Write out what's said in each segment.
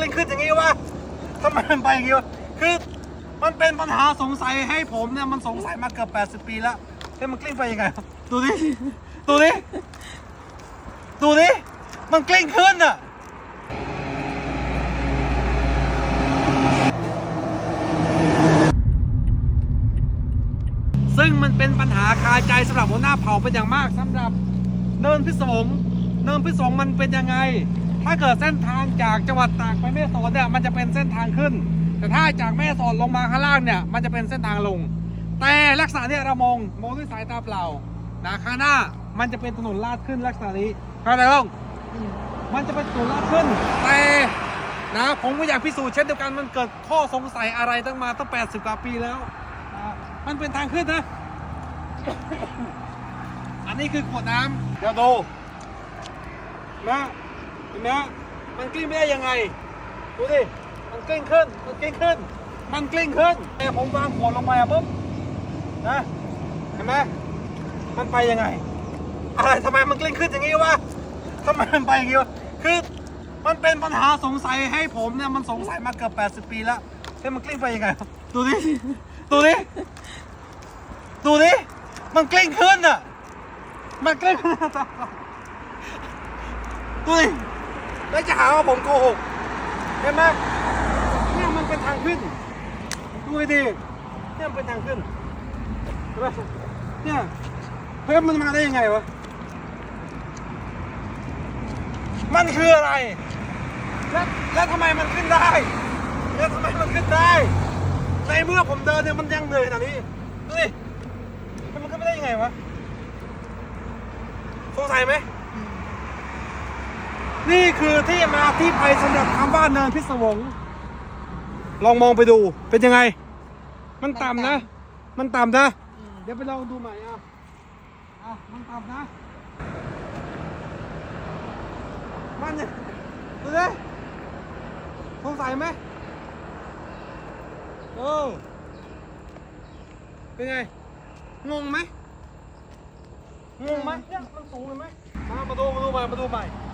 กลิ้งขึ้นอย่างนี้วะทำไมมันไปอย่างนี้วะคือมันเป็นปัญหาสงสัยให้ผมเนี่ยมันสงสัยมาเกือบ80 ปีแล้วเฮ้ยมันกลิ้งไปยังไงวะดูดิดูดิดูดิมันกลิ้งขึ้นอะซึ่งมันเป็นปัญหาคาใจสำหรับหัวหน้าเผ่าเป็นอย่างมากสำหรับเนินพิศวงเนินพิศวงมันเป็นยังไง ถ้าเกิดเส้นทางจากจังหวัดตากไปแม่สอดเนี่ยมันจะเป็นเส้นทางขึ้น แต่ถ้าจากแม่สอดลงมาข้างล่างเนี่ยมันจะเป็นเส้นทางลง แต่ลักษณะเนี่ยเรามองมองด้วยสายตาเปล่านะข้างหน้ามันจะเป็นถนนลาดขึ้นลักษณะนี้เข้าใจบ้างมันจะเป็นถนนลาดขึ้น แต่นะผมก็อยากพิสูจน์เช่นเดียวกันมันเกิดข้อสงสัยอะไรตั้งมาตั้ง 80 กว่าปีแล้วนะมันเป็นทางขึ้นนะ อันนี้คือขวดน้ำเดี๋ยวดูนะ เห็นไหมฮะมันกลิ้งไม่ได้ยังไงดูดิมันกลิ้งขึ้นมันกลิ้งขึ้น มันกลิ้งขึ้นแต่ผมวางขวดลงไปอะปุ๊บนะเห็นไหมมันไปยังไงอะไรทำไมมันกลิ้งขึ้นอย่างนี้วะทำไมมันไปอย่างนี้วะคือมันเป็นปัญหาสงสัยให้ผมเนี่ยมันสงสัยมาเกือบ80 ปีแล้วเฮ้ยมันกลิ้งไปยังไงดูดิดูดิดูดิมันกลิ้งขึ้นอะมันกลิ้งขึ้นอะดูดิ แล้วจะหาว่าผมโกหกเห็นไหมเนี่ยมันเป็นทางขึ้นดูให้ดีเนี่ยมันเป็นทางขึ้นเห็นไหมเนี่ยเฮ้ยมันมาได้ยังไงวะมันคืออะไร แล้วแล้วทำไมมันขึ้นได้ แล้วทำไมมันขึ้นได้ ในเมื่อผมเดินเนี่ยมันยังเหนื่อยขนาดนี้ดูดิมันขึ้นไม่ได้ยังไงวะสงสัยไหม นี่คือที่มาที่ไปสำหรับคำว่าเนินพิศวง ลองมองไปดูเป็นยังไง มันต่ำนะ มันต่ำนะ เดี๋ยวไปลองดูใหม่อะอะมันต่ำนะ มันเนี่ยดูดิสงสัยไหมโอ้เป็นไง งงไหมงงไหมเนี่ยมันสูงเห็นไหมมามาดูมาดูใหม่มาดูใหม่ดูใหม่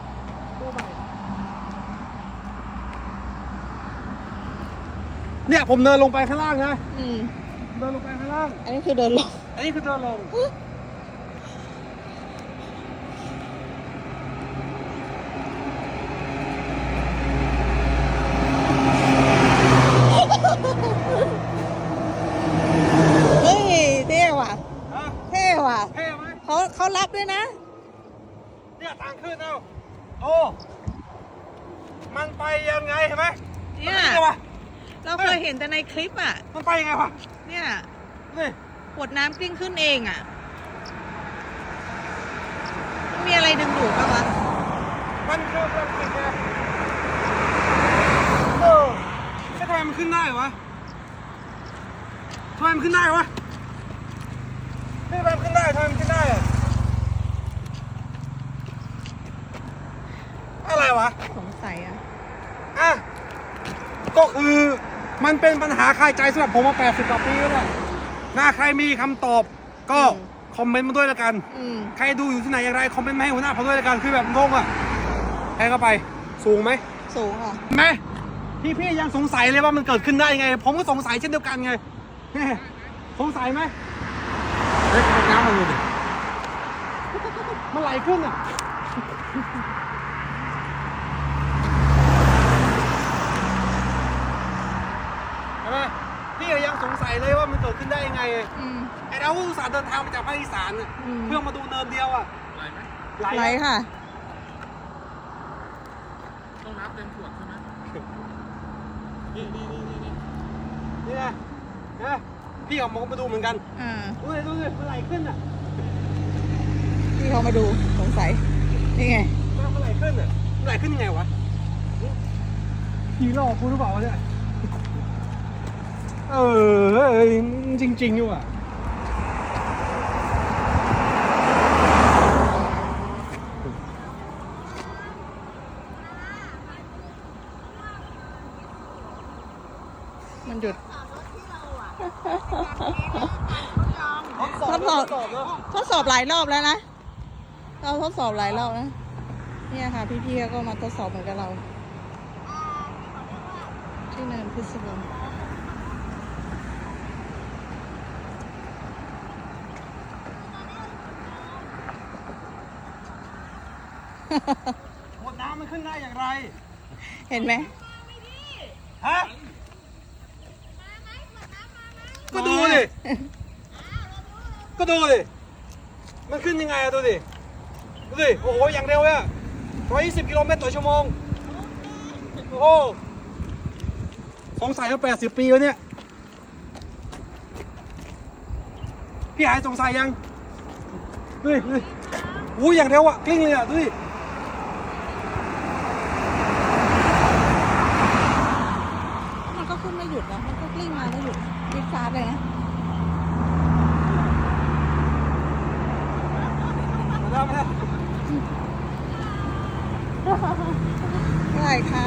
เนี่ยผมเดินลงไปข้างล่างนะอืมเดินลงไปข้างล่าง อันนี้คือเดินลง อันนี้คือเดินลง เฮ้ยเท่ว่ะ ฮะเท่ว่ะเท่ไหมเขาเขารับด้วยนะ เนี่ยทางขึ้นเอาโอ้ มันไปยังไงเห็นไหมเนี่ย มันไปยังไงวะเราเคยเห็นแต่ในคลิปอะ มันไปยังไงวะเนี่ยนี่ขวดน้ำกลิ้งขึ้นเองอะมีอะไรดึงดูดปะวะมันคือความจริงไงเออแล้วทำไมมันขึ้นได้วะทำไมมันขึ้นได้วะเฮ้ยทำไมมันขึ้นได้ทำไมมันขึ้นได้อะอะไรวะ สงสัยอะ อะ ก็คือ มันเป็นปัญหาคาใจสำหรับผมมา 80 กว่าปีแล้วอะน่าใครมีคำตอบก็อืมคอมเมนต์มาด้วยแล้วกัน อืม ใครดูอยู่ที่ไหนอย่างไรคอมเมนต์มาให้หัวหน้าผมด้วยแล้วกันคือแบบงงอะแทงเข้าไปสูงไหมสูงอะ เห็นไหมพี่พี่ยังสงสัยเลยว่ามันเกิดขึ้นได้ยังไง ผมก็สงสัยเช่นเดียวกันไงสงสัยไหมเฮ้ยน้ำมันดูดิมันไหลขึ้นอะใช่ไหมพี่ก็ยั งสงสัยเลยว่ามันเกิดขึ้นได้ยังไงอืม ไอ้เราอุตส่าห์เดินทางมาจากภาคอีสานน่ะอืม เพื่อมาดูเนินเดียวอะไหลไหมไหลค่ะ ต้องนับเป็นขวดใช่ไหมนี่นี่นี่นี่นี่นี่ไงนะพี่เขามองมาดูเหมือนกันอ่าดูเลยดูเลยมันไหลขึ้นอะพี่เขามาดูสงสัย นี่ไงมันไหลขึ้นอะมันไหลขึ้นยังไงวะผีหลอกกูหรือเปล่าวะเนี่ย เออเอ้ยจริงๆอยู่อะมันหยุดทดสอบทดสอบทดสอบเนอะทดสอบหลายรอบแล้วนะ เราทดสอบหลายรอบนะ เนี่ยค่ะ พี่ๆเขาก็มาทดสอบเหมือนกับเราขพิศวง ขวดน้ำมันขึ้นได้อย่างไร เห็นไหมฮะก็ดูดิ ก็ดูดิ มันขึ้นยังไงอะดูดิ ดูดิ โอ้โห อย่างเร็วเลยร้อยยี่สิบกิโลเมตรต่อชั่วโมง โอ้โหสงสัยมาแปดสิบปีแล้วเนี่ย พี่หายสงสัยยังดูดิดูดิอู้อย่างเร็วอะกลิ้งเลยอะดูดิ จิ๊กซาดเลยนะมาแล้มาแล้ค่ะ